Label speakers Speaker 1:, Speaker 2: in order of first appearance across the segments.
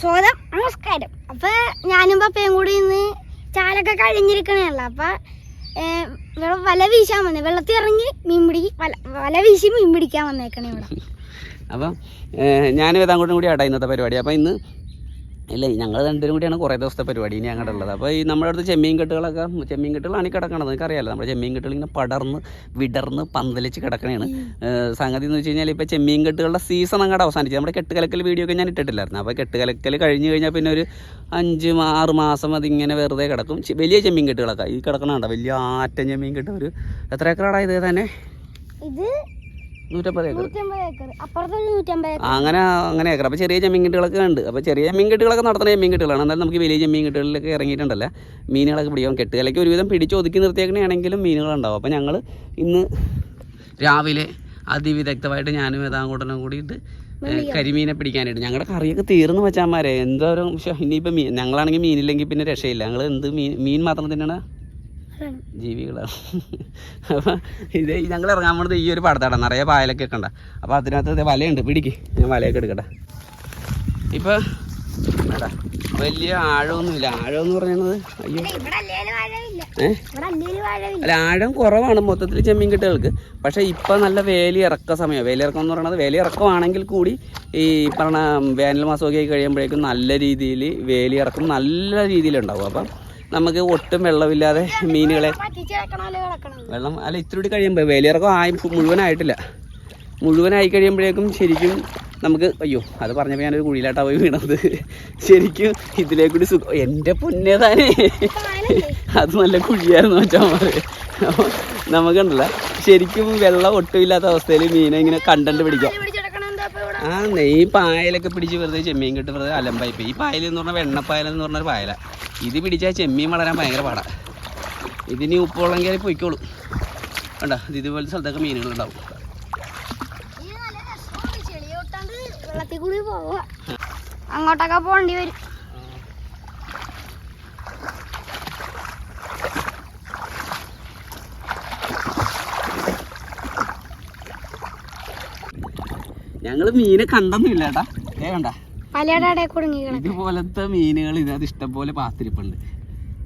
Speaker 1: സ്വതം നമസ്കാരം. അപ്പൊ ഞാനും പപ്പയും കൂടി ഇന്ന് ചാലൊക്കെ കഴിഞ്ഞിരിക്കണല്ലോ അപ്പൊ ഏ, ഇവിടെ വല വീശാൻ വന്നേ. വെള്ളത്തിൽ ഇറങ്ങി മീൻ പിടി വല വല വീശി മീൻ പിടിക്കാൻ വന്നേക്കണേ ഇവിടെ.
Speaker 2: അപ്പം ഞാനും ഏതാങ്കൂട്ടും കൂടി ആട്ടാ ഇന്നത്തെ പരിപാടി. അപ്പം ഇന്ന് ഇല്ല ഞങ്ങൾ രണ്ടുപേരും കൂടിയാണ് കുറേ ദിവസത്തെ പരിപാടി ഇനി അങ്ങോട്ട് ഉള്ളത്. അപ്പോൾ ഈ നമ്മുടെ അടുത്ത് ചെമ്മീൻ കെട്ടുകളൊക്കെ ചെമ്മീൻ കെട്ടുകളാണ് ഈ കിടക്കണത് നിനക്കറിയാലോ നമ്മുടെ ചെമ്മീൻ കെട്ടുകൾ ഇങ്ങനെ പടർന്ന് വിടർന്ന് പന്തലിച്ച് കിടക്കണയാണ് സംഗതി എന്ന് വെച്ച് കഴിഞ്ഞാൽ ഇപ്പോൾ ചെമ്മീൻ കെട്ടുകളുടെ സീസൺ അങ്ങോട്ട് അവസാനിച്ചു. നമ്മുടെ കെട്ടുകലക്കൽ വീഡിയോ ഒക്കെ ഞാൻ ഇട്ടിട്ടില്ലായിരുന്നു. അപ്പോൾ കെട്ടുകലക്കൽ കഴിഞ്ഞ് കഴിഞ്ഞാൽ പിന്നെ ഒരു അഞ്ച് ആറ് മാസം അതിങ്ങനെ വെറുതെ കിടക്കും. വലിയ ചെമ്മീൻ കെട്ടുകളൊക്കെ ഈ കിടക്കണുണ്ടോ വലിയ ആറ്റം ചെമ്മീൻ കെട്ട് ഒരു എത്ര ഏക്കറാടാ ഇത് തന്നെ?
Speaker 1: ഇത്
Speaker 2: നൂറ്റമ്പത് ഏക്കർ. അങ്ങനെ അങ്ങനെ ഏക്കർ. അപ്പോൾ ചെറിയ ചെമ്മീൻകെട്ടുകളൊക്കെ ഉണ്ട് അപ്പോൾ ചെറിയ ചെമ്മീൻകെട്ടുകളൊക്കെ നടത്തുന്ന ചെമ്മീൻകെട്ടുകളാണ് എന്നാലും നമുക്ക് വലിയ ചെമ്മീൻകെട്ടുകളിലൊക്കെ ഇറങ്ങിയിട്ടുണ്ടല്ല. മീനുകളൊക്കെ പിടിക്കാൻ കെട്ടുകളൊക്കെ ഒരുവിധം പിടിച്ച് ഒതുക്കി നിർത്തിയേക്കണെയാണെങ്കിലും മീനുകളുണ്ടാവും. അപ്പോൾ ഞങ്ങൾ ഇന്ന് രാവിലെ അതിവിദഗ്ധമായിട്ട് ഞാനും ഏതാങ്കൂട്ടനും കൂടിയിട്ട് കരിമീനെ പിടിക്കാനായിട്ട്. ഞങ്ങളുടെ കറിയൊക്കെ തീർന്നു വെച്ചാൽ മാരെ. എന്തോരം ഇനിയിപ്പോൾ മീൻ ഞങ്ങളാണെങ്കിൽ മീനില്ലെങ്കിൽ പിന്നെ രക്ഷയില്ല. ഞങ്ങൾ എന്ത് മീൻ മീൻ മാത്രം തിന്നണ
Speaker 1: അതാണ്.
Speaker 2: ജീവികളാണ്. അപ്പം ഇത് ഞങ്ങൾ ഇറങ്ങാൻ പോണത് ഈ ഒരു പടത്താണ് നിറയെ പായലൊക്കെ കണ്ട അപ്പോൾ അതിനകത്ത് വലയുണ്ട്. പിടിക്ക്. ഞാൻ വലയൊക്കെ എടുക്കട്ടെ. ഇപ്പൊ വലിയ ആഴമൊന്നുമില്ല. ആഴം എന്ന് പറയുന്നത് അയ്യോ അല്ല ആഴം കുറവാണ് മൊത്തത്തിൽ ചെമ്മീൻ കെട്ടുകൾക്ക്. പക്ഷേ ഇപ്പം നല്ല വേലി ഇറക്ക സമയം. വേലി ഇറക്കം എന്ന് പറയുന്നത് വേലി ഇറക്കമാണെങ്കിൽ കൂടി ഈ പറഞ്ഞ വേനൽ മാസമൊക്കെ ആയി കഴിയുമ്പോഴേക്കും നല്ല രീതിയിൽ വേലി ഇറക്കം നല്ല രീതിയിലുണ്ടാവും അപ്പം നമുക്ക് ഒട്ടും വെള്ളമില്ലാതെ മീനുകളെ വെള്ളം അല്ല ഇത്തിരി കഴിയുമ്പോൾ വേലിയിറക്കം ആയി മുഴുവനായിട്ടില്ല. മുഴുവനായി കഴിയുമ്പോഴേക്കും ശരിക്കും നമുക്ക് അയ്യോ അത് പറഞ്ഞപ്പോൾ ഞാനൊരു കുഴിയിലാട്ടാ പോയി വീണത്. ശരിക്കും ഇതിലേക്കൂടി സുഖം എന്റെ പൊന്നേതാനേ അത് നല്ല കുഴിയായിരുന്നു വെച്ചാൽ മാറി അപ്പോൾ നമുക്കുണ്ടല്ല. ശരിക്കും വെള്ളം ഒട്ടുമില്ലാത്ത അവസ്ഥയിൽ മീനെ ഇങ്ങനെ കണ്ടണ്ട് പിടിക്കാം. ആ നെയ് പായലൊക്കെ പിടിച്ച് വെറുതെ ചെമ്മീൻ കിട്ടി വെറുതെ അലമ്പായി പോയി ഈ പായൽ എന്ന് പറഞ്ഞാൽ വെണ്ണപ്പായൽ എന്ന് പറഞ്ഞൊരു പായല. ഇത് പിടിച്ചാൽ ചെമ്മീൻ വളരാൻ ഭയങ്കര പാടാണ് ഇതിന് ഉപ്പുള്ളെങ്കിൽ പൊയ്ക്കോളും. വേണ്ട ഇതുപോലത്തെ സ്ഥലത്തൊക്കെ മീനുകളുണ്ടാവും
Speaker 1: അങ്ങോട്ടൊക്കെ പോകേണ്ടി വരും.
Speaker 2: ഞങ്ങൾ മീനെ കണ്ടൊന്നുമില്ല ഏട്ടാ ഏ കണ്ട. ഇതുപോലത്തെ മീനുകൾ ഇതിനകത്ത് ഇഷ്ടംപോലെ പാത്തിരിപ്പുണ്ട്.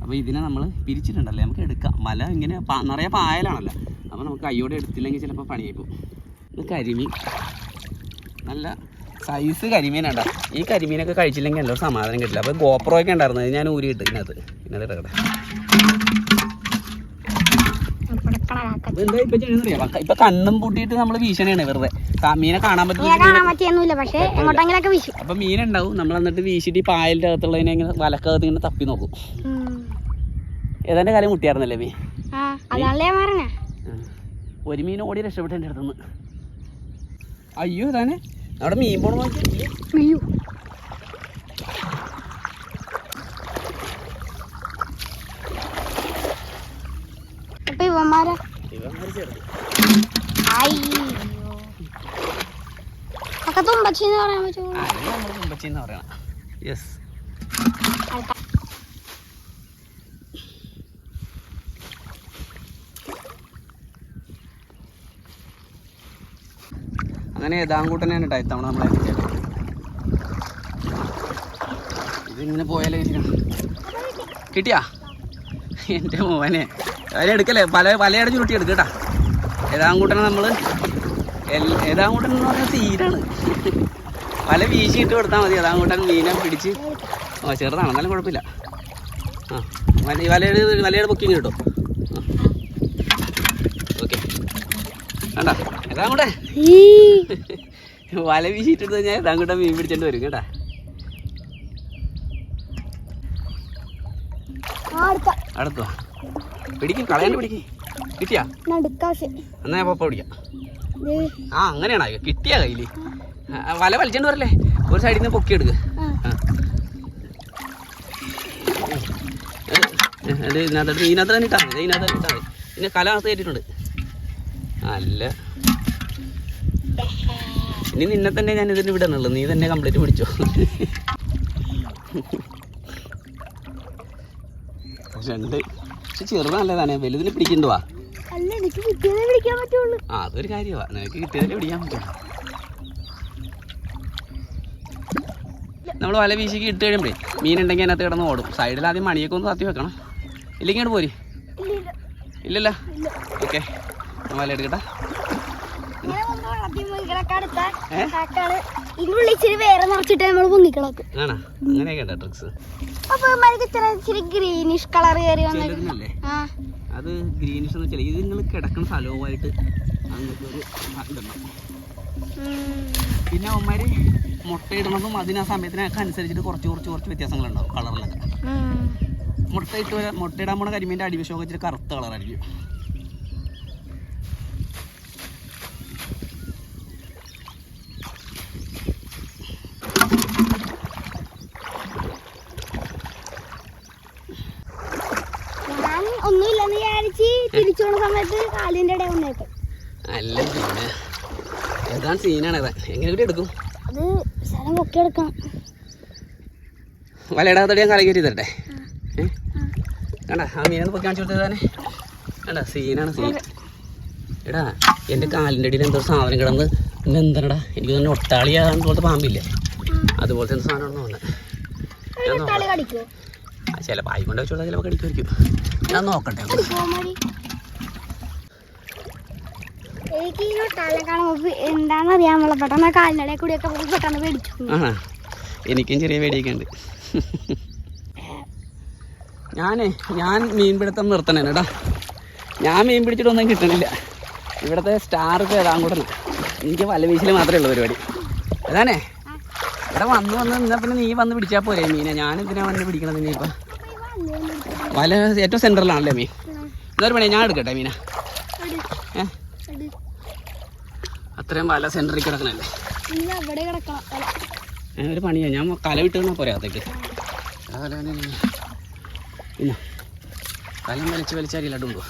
Speaker 2: അപ്പോൾ ഇതിനെ നമ്മൾ പിരിച്ചിട്ടുണ്ടല്ലേ നമുക്ക് എടുക്കാം. മല ഇങ്ങനെ നിറയെ പായലാണല്ലോ. അപ്പോൾ നമുക്ക് കയ്യോടെ എടുത്തില്ലെങ്കിൽ ചിലപ്പോൾ പണിയായി പോകും കരിമീൻ. നല്ല സൈസ് കരിമീനാണ്ടാ ഈ കരിമീനൊക്കെ കഴിച്ചില്ലെങ്കിൽ എല്ലാവരും സമാധാനം കിട്ടില്ല. അപ്പോൾ ഗോപ്രോ ഒക്കെ ഉണ്ടായിരുന്നു അത് ഞാൻ ഊരിയിട്ട് ഇതിനകത്ത് ഇതിനകത്ത് എന്താ ഇപ്പം കണ്ണും പൂട്ടിയിട്ട് നമ്മൾ ഭീഷണിയാണ് വെറുതെ. മീനെ കാണാൻ
Speaker 1: പറ്റില്ല. പക്ഷേ എങ്ങോട്ടെങ്കിലൊക്കെ വീശു.
Speaker 2: അപ്പം മീനുണ്ടാവും. നമ്മൾ എന്നിട്ട് വീശിട്ട് ഈ പായലിന്റെ അകത്തുള്ളതിനെ ഇങ്ങനെ വലക്കകത്ത് ഇങ്ങനെ തപ്പി നോക്കും. ഏതാണ്ട് കാര്യം മുട്ടിയായിരുന്നല്ലേ മീൻ? ഒരു മീൻ ഓടി രക്ഷപ്പെട്ടു എന്റെ അടുത്തുനിന്ന്. അയ്യോ ഇതാണ്. അവിടെ മീൻ പോണ നോക്കി
Speaker 1: അയ്യോ അപ്പൊ ഇവന്മാരാ അയ്യോ ഒക്കെ തുമ്പച്ചിന്ന് പറയാൻ പറ്റുമോ?
Speaker 2: നമ്മൾ കുമ്പച്ചിന്ന് പറയണം യെസ് അങ്ങനെ ഏതാങ്കൂട്ടനാണ് കേട്ടോ ഇത്തവണ നമ്മളെ. ഇതിങ്ങനെ പോയാലേ കിട്ടിയാ? എന്റെ മോനെ. അതിലെടുക്കല്ലേ പല പലയിടം ചുരുട്ടി എടുക്കട്ടാ കേട്ടാ ഏതാങ്കൂട്ടനെ നമ്മൾ ഏതാങ്കൂട്ടൻ എന്ന് പറഞ്ഞാൽ തീരാണ്. പല ഇട്ട് കൊടുത്താൽ മതി. ഏതാങ്കൂട്ടൻ മീനെ പിടിച്ച് ആ ചെറുതാണ്? എന്നാലും കുഴപ്പമില്ല. ആ വല വലയുടെ വലയുടെ ബുക്കിംഗ് കിട്ടും? ഓക്കെ വേണ്ട ഏതാങ്കൂട്ടെ വല വീശിയിട്ടെടുത്ത് കഴിഞ്ഞാൽ ഏതാങ്കൂട്ടൻ മീൻ പിടിച്ചോണ്ട് വരും കേട്ടാ. അടുത്തോ? പിടിക്കും കളയാണ്ട് പിടിക്കും. കിട്ടിയാ? എന്നാ ഞാൻ പപ്പ പിടിക്കാം. ആ അങ്ങനെയാണോ? കിട്ടിയ കയ്യിൽ. വല വലിച്ചോണ്ട് വരല്ലേ? ഒരു സൈഡിൽ നിന്ന് പൊക്കി എടുക്ക്. ആ. ഏ, ഇത് ഇതിനകത്ത് ഇതിനകത്ത് തന്നെ ഇട്ടാൽ മതി ഇതിനകത്ത് തന്നെ ഇട്ടാൽ മതി. പിന്നെ കലകത്ത് കയറ്റിട്ടുണ്ട് അല്ല. ഇനി നിന്നെ തന്നെ ഞാൻ ഇതിന് വിടണുള്ളൂ. നീ തന്നെ കംപ്ലീറ്റ് പിടിച്ചോ. രണ്ട് പക്ഷെ തന്നെ വലുതിന് പിടിക്കണ്ടുവാ
Speaker 1: എനിക്ക് കിട്ടിയതേ വിളിക്കാൻ പറ്റുള്ളൂ.
Speaker 2: ആ അതൊരു കാര്യമാണ് നിനക്ക് കിട്ടിയതല്ലേ പിടിക്കാൻ പറ്റും നമ്മൾ വല വീശിക്ക് ഇട്ട് കഴിയുമ്പോഴേ മീനുണ്ടെങ്കിൽ അതിനകത്ത് കിടന്ന് ഓടും. സൈഡിൽ ആദ്യം മണിയൊക്കെ ഒന്ന് തത്തി വെക്കണം. ഇല്ലെങ്കിൽ ഇങ്ങോട്ട് പോരി.
Speaker 1: ഇല്ല ഇല്ല.
Speaker 2: ഓക്കെ. വല എടുക്കട്ടെ.
Speaker 1: വന്ന്
Speaker 2: അങ്ങനെയൊക്കെ ട്രിക്സ്
Speaker 1: അപ്പൊ ഇച്ചിരി ഗ്രീനിഷ് കളർ കയറി ആ.
Speaker 2: അത് ഗ്രീനിഷ് എന്ന് വെച്ചാൽ ഇത് നിങ്ങൾ കിടക്കുന്ന സ്ഥലവുമായിട്ട് അങ്ങനത്തെ ഒരു ഇതുണ്ടാവും. പിന്നെ അവന്മാര് മുട്ടയിടുന്നതും അതിന് ആ സമയത്തിനൊക്കെ അനുസരിച്ചിട്ട് കുറച്ച് കുറച്ച് കുറച്ച് വ്യത്യാസങ്ങളുണ്ടാവും കളറിലൊക്കെ. മുട്ടയിട്ട് വരാ- മുട്ടയിടാൻ പോണ കരിമീന്റെ അടിവശമൊക്കെ ഇച്ചിരി കറുത്ത കളറായിരിക്കും
Speaker 1: ഞാൻ ഒന്നുമില്ലെന്ന് വിചാരിച്ച് തിരിച്ചു പോണ സമയത്ത് കാലിന്റെ
Speaker 2: അല്ല പിന്നെ. ഏതാണ് സീനാണ് എങ്ങനെ കൂടി എടുക്കും?
Speaker 1: അത് സ്ഥലം പൊക്കിയെടുക്കണം
Speaker 2: വലയിടാത്തടി ഞാൻ കലകേറ്റി തരട്ടെ? ഏ കണ്ട ആ മീനൊന്ന് പൊക്കി കാണിച്ചു കൊടുത്തതാനെ കണ്ട സീനാണ് സീൻ എടാ എന്റെ കാലിന്റെ അടിയിൽ എന്തോ സാധനം കിടന്ന് ഇന്ന് എന്തടാ എനിക്ക് തന്നെ ഒട്ടാളിയാകാൻ പോലത്തെ പാമ്പില്ലേ? അതുപോലത്തെ എന്ത് സാധനമാണെന്ന് തോന്നുന്നത് ചിലപ്പോൾ ആയിക്കൊണ്ട് വെച്ചോളാം ചിലപ്പോൾ കടിക്കുമായിരിക്കും. ഞാൻ നോക്കട്ടെ.
Speaker 1: എനിക്ക് ഈ ഒട്ടാളെ കാണുമ്പോ എന്താണെന്ന് അറിയാൻ പാടില്ല പെട്ടെന്ന് ആ കൂടിയൊക്കെ പോയി പെട്ടെന്ന് പേടിച്ചു
Speaker 2: ആ എനിക്കും ചെറിയ പേടിയൊക്കെ ഉണ്ട്. ഞാനേ ഞാൻ മീൻപിടുത്തം നിർത്തണേ കേട്ടാ ഞാൻ മീൻ പിടിച്ചിട്ടൊന്നും കിട്ടണില്ല. ഇവിടുത്തെ സ്റ്റാർ ഏതാങ്കൂടെന്ന് എനിക്ക് വല വീശിൽ മാത്രമേ ഉള്ളൂ പരിപാടി. അതാണേ. ഇവിടെ വന്ന് വന്ന് നിന്നാ പിന്നെ നീ വന്ന് പിടിച്ചാ പോരെ മീനെ. ഞാൻ എന്തിനാ വന്ന് പിടിക്കണത് നീ ഇപ്പം വല ഏറ്റവും സെന്ററിലാണല്ലേ മീൻ? എന്നൊരു പണി ഞാൻ എടുക്കട്ടെ മീന ഏ അത്രയും വല സെന്ററിൽ കിടക്കണല്ലേ? ഒരു പണിയാ ഞാൻ കല വിട്ട് തന്നാ പോരെ അതൊക്കെ കല വലിച്ച് വലിച്ചാൽ
Speaker 1: വീഴാനുള്ള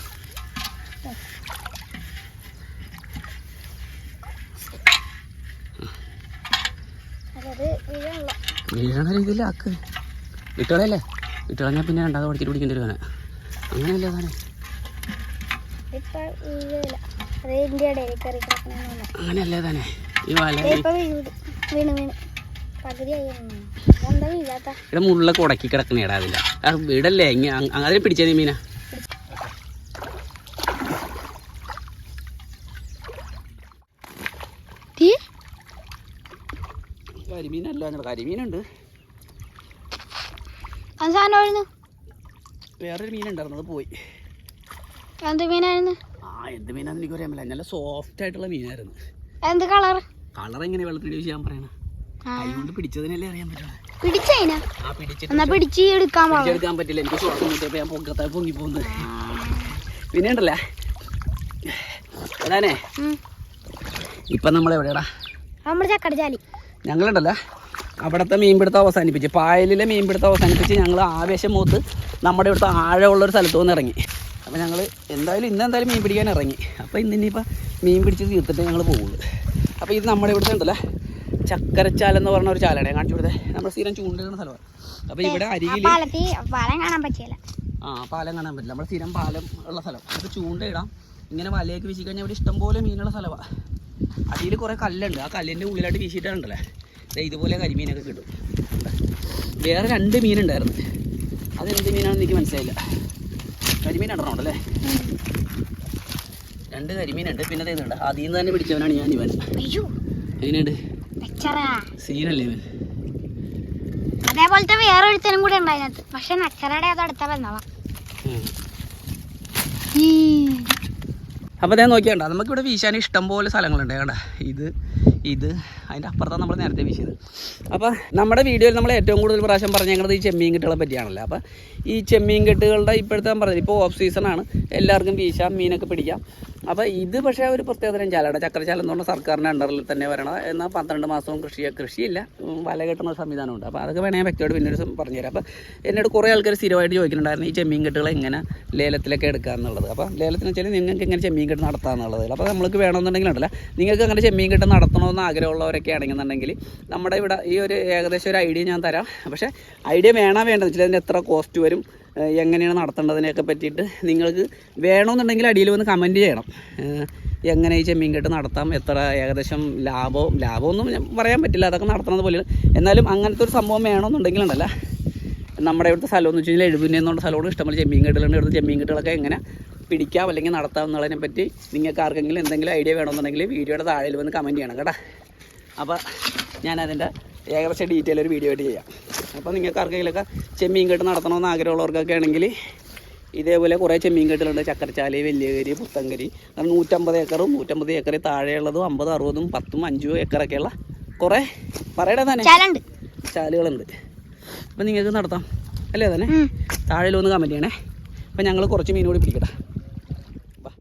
Speaker 2: വീഴണ രീതിയിലാക്ക് വിട്ടുകളയല്ലേ വിട്ടുകളഞ്ഞാൽ പിന്നെ രണ്ടാമത് പഠിച്ചിട്ട് പിടിക്കേണ്ടി വരുവാണ് അങ്ങനെയല്ലേ താനെ
Speaker 1: ഇപ്പൊ വീഴില്ല അത് ഇതിന്റെ ഇടയിൽ കയറി കിടക്കണമെന്നില്ല
Speaker 2: അങ്ങനെയല്ലേ താനെ ഈ വല ഇവിടെ മുള്ളൊക്കെ ഉടക്കി കിടക്കണ ഇടാതില്ല ഇടല്ലേ? അതിനെ പിടിച്ചേ നീ മീന. കരിമീനല്ല കരിമീനുണ്ട്. വേറൊരു മീനുണ്ടായിരുന്നു അത് പോയി.
Speaker 1: എന്ത് മീനായിരുന്നു?
Speaker 2: ആ എന്ത് മീനാന്ന് എനിക്ക് പറയാൻ നല്ല സോഫ്റ്റ് ആയിട്ടുള്ള മീനായിരുന്നു.
Speaker 1: എന്ത് കളർ
Speaker 2: കളർ എങ്ങനെ വെള്ളത്തിൽ ചെയ്യാൻ പറയണ? പിടിച്ചതിനല്ലേ അറിയാൻ പറ്റുള്ളൂ.
Speaker 1: പിടിച്ച് എടുക്കാൻ
Speaker 2: പറ്റില്ല. എനിക്ക് ശ്വാസം ഞാൻ പൊക്കത്തായി പൊങ്ങി പോകുന്നത് പിന്നെ ഉണ്ടല്ലേ? ഇപ്പം നമ്മൾ എവിടെയാടാ?
Speaker 1: നമ്മുടെ
Speaker 2: ഞങ്ങളുണ്ടല്ലോ. അവിടുത്തെ മീൻപിടുത്തം അവസാനിപ്പിച്ച്. പായലിലെ മീൻപിടുത്തം അവസാനിപ്പിച്ച് ഞങ്ങൾ ആവേശം മൂത്ത് നമ്മുടെ ഇവിടുത്തെ ആഴമുള്ളൊരു സ്ഥലത്ത് നിന്ന് ഇറങ്ങി. അപ്പോൾ ഞങ്ങൾ എന്തായാലും ഇന്ന് എന്തായാലും മീൻ പിടിക്കാൻ ഇറങ്ങി. അപ്പോൾ ഇന്ന് ഇനിയിപ്പോൾ മീൻ പിടിച്ച് തീർത്തിട്ട് ഞങ്ങൾ പോവുള്ളൂ. അപ്പോൾ ഇത് നമ്മുടെ ഇവിടുത്തെ ഉണ്ടല്ലോ ചക്കരച്ചാൽ എന്ന് പറഞ്ഞ ഒരു ചാലാണ് കാണിച്ചു കൊടുത്തേ. നമ്മൾ സ്ഥിരം ചൂണ്ടിടുന്ന സ്ഥലമാണ്. അപ്പോൾ ഇവിടെ അരികിൽ
Speaker 1: പാലം കാണാൻ പറ്റില്ല
Speaker 2: ആ പാലം കാണാൻ പറ്റില്ല. നമ്മൾ സ്ഥിരം പാലം ഉള്ള സ്ഥലം. അപ്പോൾ ചൂണ്ടയിടാം. ഇങ്ങനെ വലയൊക്കെ വീശി കഴിഞ്ഞാൽ ഇവിടെ ഇഷ്ടംപോലെ മീനുള്ള സ്ഥലമാണ് അടിയിൽ കുറേ കല്ലുണ്ട്. ആ കല്ലിന്റെ ഉള്ളിലായിട്ട് വീശിയിട്ടാണുണ്ടല്ലേ? ഇതുപോലെ കരിമീനൊക്കെ കിട്ടും. വേറെ രണ്ട് മീനുണ്ടായിരുന്നു. അതെന്ത് മീനാണെന്ന് എനിക്ക് മനസ്സിലായില്ല. കരിമീൻ ഉണ്ടല്ലേ രണ്ട് കരിമീനുണ്ട്. പിന്നെ ഇതുണ്ട്. അതിൽ നിന്ന് തന്നെ പിടിച്ചവനാണ് ഞാൻ ഇവൻ. എങ്ങനെയുണ്ട് സീനല്ലേ ഇവൻ.
Speaker 1: അതേപോലത്തെ വേറെ ഒരുത്തനും കൂടെ ഉണ്ടായിരുന്നത് പക്ഷെ നച്ചറയുടെ അത് അടുത്ത ബന്ധവാ.
Speaker 2: അപ്പോൾ ഞാൻ നോക്കിയാണ്ട നമുക്കിവിടെ വീശാൻ ഇഷ്ടംപോലെ സ്ഥലങ്ങളുണ്ട്. കണ്ട? ഇത് ഇത് അതിന്റെ അപ്പുറത്താണ് നമ്മൾ നേരത്തെ വീശിയത്. അപ്പോൾ നമ്മുടെ വീഡിയോയിൽ നമ്മൾ ഏറ്റവും കൂടുതൽ പ്രാവശ്യം പറഞ്ഞേക്കുന്നത് ഈ ചെമ്മീൻ കെട്ടുകളെ പറ്റിയാണല്ലോ? അപ്പോൾ ഈ ചെമ്മീൻ കെട്ടുകളുടെ ഇപ്പോഴത്തെ ഞാൻ പറഞ്ഞത് ഇപ്പോൾ ഓഫ് സീസണാണ് എല്ലാവർക്കും വീശാം മീനൊക്കെ പിടിക്കാം. അപ്പോൾ ഇത് പക്ഷേ ഒരു പ്രത്യേകതരം ചാലാണ്. ചക്രചാലം എന്ന് പറഞ്ഞാൽ സർക്കാരിന്റെ അണ്ടറിൽ തന്നെ വരണം. എന്നാൽ പന്ത്രണ്ട് മാസവും കൃഷി കൃഷിയില്ല. വല കെട്ടുന്ന സംവിധാനമുണ്ട്. അപ്പോൾ അതൊക്കെ വേണമെങ്കിൽ വ്യക്തിയോട് പിന്നീട് പറഞ്ഞുതരാം. അപ്പോൾ എന്നോട് കുറേ ആൾക്കാർ സ്ഥിരമായിട്ട് ചോദിക്കുന്നുണ്ടായിരുന്നു ഈ ചെമ്മീൻ കെട്ടുകൾ എങ്ങനെ ലേലത്തിലൊക്കെ എടുക്കുക എന്നുള്ളത്? അപ്പോൾ ലേലത്തിന് വെച്ചാൽ നിങ്ങൾക്ക് എങ്ങനെ ചെമ്മീൻ കെട്ട് നടത്താമെന്നുള്ളത് അപ്പോൾ നമ്മൾക്ക് വേണമെന്നുണ്ടെങ്കിൽ ഉണ്ടല്ല. നിങ്ങൾക്ക് അങ്ങനെ ചെമ്മീൻ കെട്ട് നടത്തണമെന്ന് ആഗ്രഹമുള്ളവരൊക്കെ ആണെങ്കിൽ നമ്മുടെ ഇവിടെ ഈ ഒരു ഏകദേശം ഒരു ഐഡിയ ഞാൻ തരാം. പക്ഷേ ഐഡിയ വേണോ വേണ്ടതെന്ന് വെച്ചാൽ അതിന് എത്ര കോസ്റ്റ് വരും എങ്ങനെയാണ് നടത്തേണ്ടതിനെയൊക്കെ പറ്റിയിട്ട് നിങ്ങൾക്ക് വേണമെന്നുണ്ടെങ്കിൽ അടിയിൽ വന്ന് കമന്റ് ചെയ്യണം. എങ്ങനെ ഈ ചെമ്മീൻ കെട്ട് നടത്താം എത്ര ഏകദേശം ലാഭവും ലാഭമൊന്നും പറയാൻ പറ്റില്ല അതൊക്കെ നടത്തുന്നത് പോലെ എന്നാലും അങ്ങനത്തെ ഒരു സംഭവം വേണമെന്നുണ്ടെങ്കിലുണ്ടല്ല നമ്മുടെ ഇവിടുത്തെ സ്ഥലം എന്ന് വെച്ച് കഴിഞ്ഞാൽ എഴുപതിനെന്നുള്ള സ്ഥലമാണ് ഇഷ്ടംപോലെ ചെമ്മീൻ കെട്ടുകളുണ്ട് ഇവിടുത്തെ ചെമ്മീൻ കെട്ടുകളൊക്കെ എങ്ങനെ പിടിക്കാം അല്ലെങ്കിൽ നടത്താം എന്നുള്ളതിനെ പറ്റി നിങ്ങൾക്ക് ആർക്കെങ്കിലും എന്തെങ്കിലും ഐഡിയ വേണമെന്നുണ്ടെങ്കിൽ വീഡിയോയുടെ താഴെ വന്ന് കമന്റ് ചെയ്യണം കേട്ടോ. അപ്പോൾ ഞാൻ അതിന്റെ ഏകദേശം ഡീറ്റെയിൽ ഒരു വീഡിയോ ആയിട്ട് ചെയ്യാം. അപ്പോൾ നിങ്ങൾക്ക് ആർക്കെങ്കിലുമൊക്കെ ചെമ്മീൻ കെട്ട് നടത്തണമെന്ന് ആഗ്രഹമുള്ളവർക്കൊക്കെ ആണെങ്കിൽ ഇതേപോലെ കുറേ ചെമ്മീൻ കെട്ടുകളുണ്ട് ചക്കരച്ചാലി വലിയകരി പുത്തങ്കരി അങ്ങനെ നൂറ്റമ്പത് ഏക്കറും നൂറ്റമ്പത് ഏക്കറിൽ താഴെയുള്ളതും അമ്പത് അറുപതും പത്തും അഞ്ചും ഏക്കറൊക്കെയുള്ള കുറേ പറയടേ തന്നെ. ചാലുകളുണ്ട്. അപ്പം നിങ്ങൾക്ക് നടത്താം. അല്ലേ തന്നെ? താഴെ ഒന്ന് കമന്റ് ചെയ്യണേ. അപ്പം ഞങ്ങൾ കുറച്ച് മീൻ കൂടി പിടിക്കട്ടെ.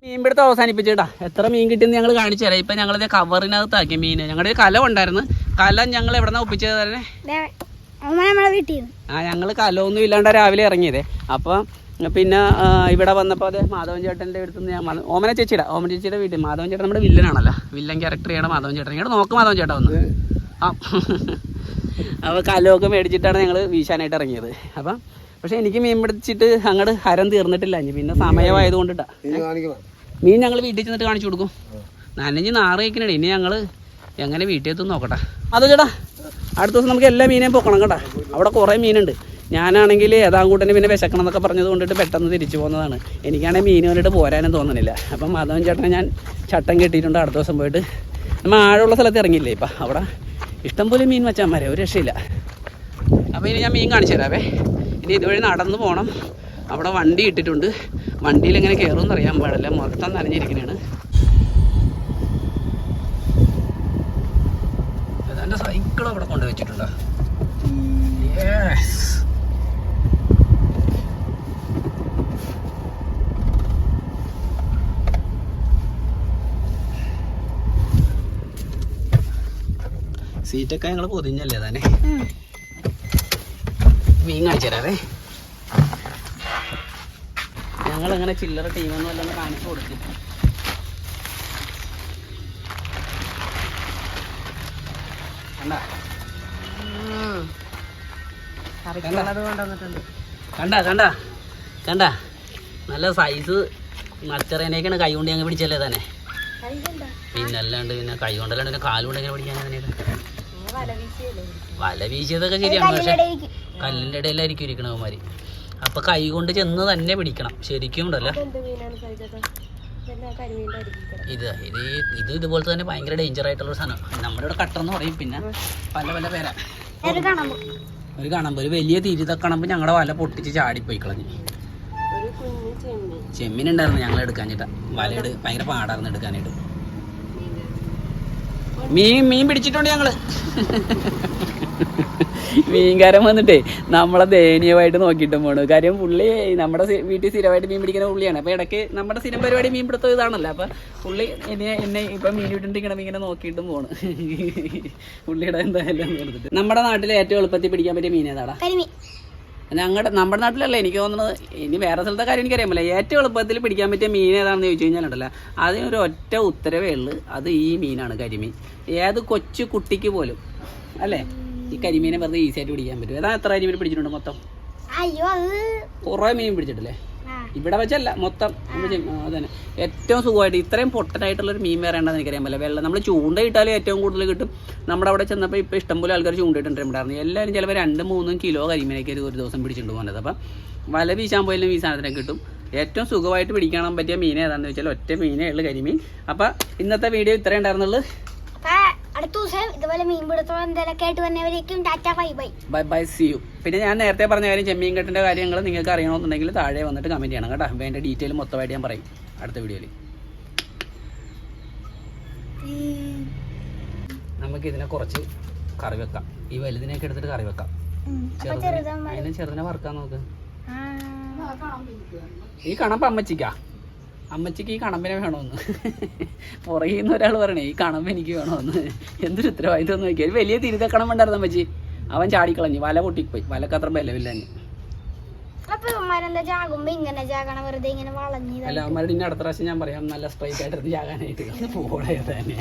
Speaker 2: വാ. മീൻ പിടുത്തം അവസാനിപ്പിച്ചേട്ടാ. എത്ര മീൻ കിട്ടിയെന്ന് ഞങ്ങൾ കാണിച്ചു തരാം. ഇപ്പം ഞങ്ങളിത് കവറിനകത്താക്കി മീൻ ഞങ്ങളുടെ കലം ഉണ്ടായിരുന്നു കലം ഞങ്ങൾ എവിടെ നിന്നാണ് ഒപ്പിച്ചത് തന്നെ ആ ഞങ്ങൾ കലമൊന്നും ഇല്ലാണ്ട് രാവിലെ ഇറങ്ങിയതേ. അപ്പം പിന്നെ ഇവിടെ വന്നപ്പോൾ അതെ മാധവൻ ചേട്ടന്റെ അടുത്ത് നിന്ന് ഞാൻ ഓമന ചേച്ചിയുടെ ഓമന ചേച്ചിയുടെ വീട്ടിൽ. മാധവൻ ചേട്ടൻ നമ്മുടെ വില്ലനാണല്ലോ. വില്ലൻ ക്യാരക്ടർ ചെയ്യണം മാധവൻ ചേട്ടൻ. ഇങ്ങോട്ട് നോക്ക് മാധവൻ ചേട്ടൻ വന്ന്. ആ. അപ്പോൾ കലമൊക്കെ മേടിച്ചിട്ടാണ് ഞങ്ങൾ വീശാനായിട്ട് ഇറങ്ങിയത്. അപ്പം പക്ഷെ എനിക്ക് മീൻ പിടിച്ചിട്ട് അങ്ങോട്ട് ഹരം തീർന്നിട്ടില്ല. ഇനി പിന്നെ സമയമായത് കൊണ്ടിട്ടാ. മീൻ ഞങ്ങൾ വീട്ടിൽ ചെന്നിട്ട് കാണിച്ചു കൊടുക്കും. നനഞ്ഞ് നാറ് കഴിക്കണേ ഇനി ഞങ്ങൾ എങ്ങനെ വീട്ടിൽ എത്തും നോക്കട്ടെ. അതോ ചേട്ടാ അടുത്ത ദിവസം നമുക്ക് എല്ലാ മീനേയും പൊക്കണം കേട്ടാ. അവിടെ കുറേ മീനുണ്ട്. ഞാനാണെങ്കിൽ ഏതാങ്കൂട്ടന് പിന്നെ വിശക്കണം എന്നൊക്കെ പറഞ്ഞത് കൊണ്ടിട്ട് പെട്ടെന്ന് തിരിച്ചു പോകുന്നതാണ് എനിക്കാണെങ്കിൽ മീൻ കണ്ടിട്ട് പോരാനും തോന്നുന്നില്ല അപ്പം മാധവൻ ചേട്ടനെ ഞാൻ ചട്ടം കെട്ടിയിട്ടുണ്ട് അടുത്ത ദിവസം പോയിട്ട്. നമ്മൾ ആഴമുള്ള സ്ഥലത്ത് ഇറങ്ങിയില്ലേ ഇപ്പം? അവിടെ ഇഷ്ടംപോലെ മീൻ വെച്ചാൽ ഒരു രക്ഷയില്ല. അപ്പോൾ ഇനി ഞാൻ മീൻ കാണിച്ചു തരാവേ. ഇനി ഇതുവഴി നടന്നു പോകണം അവിടെ വണ്ടി ഇട്ടിട്ടുണ്ട്. വണ്ടിയിൽ എങ്ങനെ കയറുമെന്ന് അറിയാൻ പാടില്ല. മൊത്തം നനഞ്ഞിരിക്കുന്നതാണ് എന്റെ സൈക്കിൾ അവിടെ കൊണ്ട് വെച്ചിട്ടുണ്ടോ. യെസ് സീറ്റൊക്കെ ഞങ്ങൾ പൊതിഞ്ഞല്ലേ തന്നെ മീൻ കാണിച്ചു തരാവേ ഞങ്ങളങ്ങനെ ചില്ലറ ടീമൊന്നും അല്ലെന്ന് കാണിച്ചു കൊടുത്തു. കണ്ടാ? കണ്ട? കണ്ട നല്ല സൈസ് മച്ചറേനേക്കാണ് കൈ കൊണ്ട് ഞങ്ങൾ പിടിച്ചല്ലേ തന്നെ പിന്നെ അല്ലാണ്ട് പിന്നെ കൈ കൊണ്ടല്ലാണ്ട് പിന്നെ കാലുകൊണ്ട് എങ്ങനെ പിടിക്കാൻ വല വീശിയതൊക്കെ ശരിയാണ് പക്ഷെ കല്ലിന്റെ ഇടയിലായിരിക്കും ഇരിക്കണവന്മാര് അപ്പൊ കൈ കൊണ്ട് ചെന്ന് തന്നെ പിടിക്കണം. ശരിക്കും ഉണ്ടല്ലോ. ഇത് ഇത് ഇത് ഇതുപോലത്തെ തന്നെ ഭയങ്കര ഡേഞ്ചർ ആയിട്ടുള്ള സാധനം നമ്മുടെ ഇവിടെ കട്ടർ എന്ന് പറയും. പിന്നെ പല പല പേരാ.
Speaker 1: ഒരു
Speaker 2: കണമ്പ്. ഒരു വലിയ തിരിതക്കണമ്പ് ഞങ്ങളുടെ വല പൊട്ടിച്ച് ചാടിപ്പോയി കളഞ്ഞു ചെമ്മീൻ. ഉണ്ടായിരുന്നു ഞങ്ങൾ ചേട്ടാ വല ഭയങ്കര പാടായിരുന്നു എടുക്കാനായിട്ട്. മീൻ മീൻ പിടിച്ചിട്ടുണ്ട് ഞങ്ങൾ. മീൻകാരൻ വന്നിട്ടേ നമ്മളെ ദയനീയമായിട്ട് നോക്കിയിട്ടും പോണു. കാര്യം പുള്ളി നമ്മുടെ വീട്ടിൽ സ്ഥിരമായിട്ട് മീൻ പിടിക്കുന്ന പുള്ളിയാണ്. അപ്പൊ ഇടയ്ക്ക് നമ്മുടെ സ്ഥിരം പരിപാടി മീൻ പിടുത്തം ഇതാണല്ലോ. അപ്പൊ പുള്ളി എന്നെ എന്നെ ഇപ്പൊ മീൻ വിട്ടിട്ടിരിക്കണം ഇങ്ങനെ നോക്കിയിട്ടും പോണ്. പുള്ളിയുടെ എന്തായാലും നമ്മുടെ നാട്ടിൽ ഏറ്റവും എളുപ്പത്തിൽ പിടിക്കാൻ പറ്റിയ മീൻ ഏതാടാ? ഞങ്ങളുടെ നമ്മുടെ നാട്ടിലല്ല എനിക്ക് തോന്നുന്നത് ഇനി വേറെ സ്ഥലത്തെ കാര്യം എനിക്കറിയാൻ പറ്റില്ല. ഏറ്റവും എളുപ്പത്തിൽ പിടിക്കാൻ പറ്റിയ മീൻ ഏതാണെന്ന് ചോദിച്ചു കഴിഞ്ഞാലുണ്ടല്ലോ അതിനൊരു ഒറ്റ ഉത്തരവേ ഉള്ളൂ. അത് ഈ മീനാണ് കരിമീൻ. ഏത് കൊച്ചു കുട്ടിക്ക് പോലും അല്ലേ? ഈ കരിമീനെ വെറുതെ ഈസി ആയിട്ട് പിടിക്കാൻ പറ്റും. ഏതാ എത്ര കരിമീൻ പിടിച്ചിട്ടുണ്ട് മൊത്തം? കുറേ മീൻ പിടിച്ചിട്ടില്ലേ? ഇവിടെ വെച്ചല്ല മൊത്തം. അതന്നെ. ഏറ്റവും സുഖമായിട്ട് ഇത്രയും പൊട്ടനായിട്ടുള്ള ഒരു മീൻ വേറെ ഉണ്ടെന്ന് എനിക്കറിയാൻ പറ്റില്ല. വെള്ളം നമ്മൾ ചൂണ്ടയിട്ടാലും ഏറ്റവും കൂടുതൽ കിട്ടും. നമ്മുടെ അവിടെ ചെന്നപ്പോൾ ഇപ്പോൾ ഇഷ്ടംപോലെ ആൾക്കാർ ചൂണ്ടയിട്ടുണ്ടായിരുന്നു എല്ലാവരും ചിലപ്പോൾ രണ്ട് മൂന്നും കിലോ കരിമീനൊക്കെ ഒരു ദിവസം പിടിച്ചിട്ട് പോകുന്നത് അപ്പം വല വീശാൻ പോയാലും ഈ സാധനത്തിനെ കിട്ടും. ഏറ്റവും സുഖമായിട്ട് പിടിക്കാൻ പറ്റിയ മീൻ ഏതാണെന്ന് വെച്ചാൽ ഒറ്റ മീനേ ഉള്ളു കരിമീൻ. അപ്പം ഇന്നത്തെ വീഡിയോ ഇത്രയും ഉണ്ടായിരുന്നുള്ളൂ.
Speaker 1: അടുത്ത ദിവസം ഇതുപോലെ മീൻ പിടുത്തം എന്തെങ്കിലുമൊക്കെ ആയിട്ട് വന്നവരേക്കും tata bye bye.
Speaker 2: Bye bye see you. പിന്നെ ഞാൻ നേരത്തെ പറഞ്ഞ കാര്യം ചെമ്മീൻ കെട്ടിന്റെ കാര്യങ്ങൾ നിങ്ങൾക്ക് അറിയണമെന്നുണ്ടെങ്കിൽ താഴെ വന്നിട്ട് കമന്റ് ചെയ്യണം കേട്ടോ. വേണ്ട ഡീറ്റെയിൽ മൊത്തമായിട്ട് ഞാൻ പറയും അടുത്ത വീഡിയോയിൽ നമുക്ക് ഇതിനെ കുറച്ച് കറി വെക്കാം. ഈ വലുതിനെയൊക്കെ എടുത്തിട്ട് കറി വെക്കാം. ചെറുതിനെ വറുക്കാൻ നോക്ക്. ഈ കണപ്പ് അമ്മച്ചിക്കാ. അമ്മച്ചിക്ക് ഈ കണമ്പിനെ വേണമെന്ന് പുറകിൽ നിന്ന് ഒരാൾ പറയണേ ഈ കണമ്പ് എനിക്ക് വേണമെന്ന് എന്തൊരു ഉത്തരവാദിത്വം എന്ന് നോക്കിയാൽ വലിയ തിരുതക്കണം കണമ്പുണ്ടായിരുന്നു അമ്മച്ചി. അവൻ ചാടിക്കളഞ്ഞു. വല പൊട്ടിപ്പോയി. വലക്കത്ര അത്ര ബലമില്ല തന്നെ
Speaker 1: അപ്പൊ ഇവന്മാരെന്താ ചാകുമ്പോ ഇങ്ങനെ ചാകണം വെറുതെ ഇങ്ങനെ വളഞ്ഞു
Speaker 2: അല്ല അവന്മാരുടെ അടുത്ത പ്രാവശ്യം ഞാൻ പറയാം. നല്ല സ്ട്രൈറ്റ് ആയിട്ട് ജാകാനായിട്ട് പോകണേ തന്നെ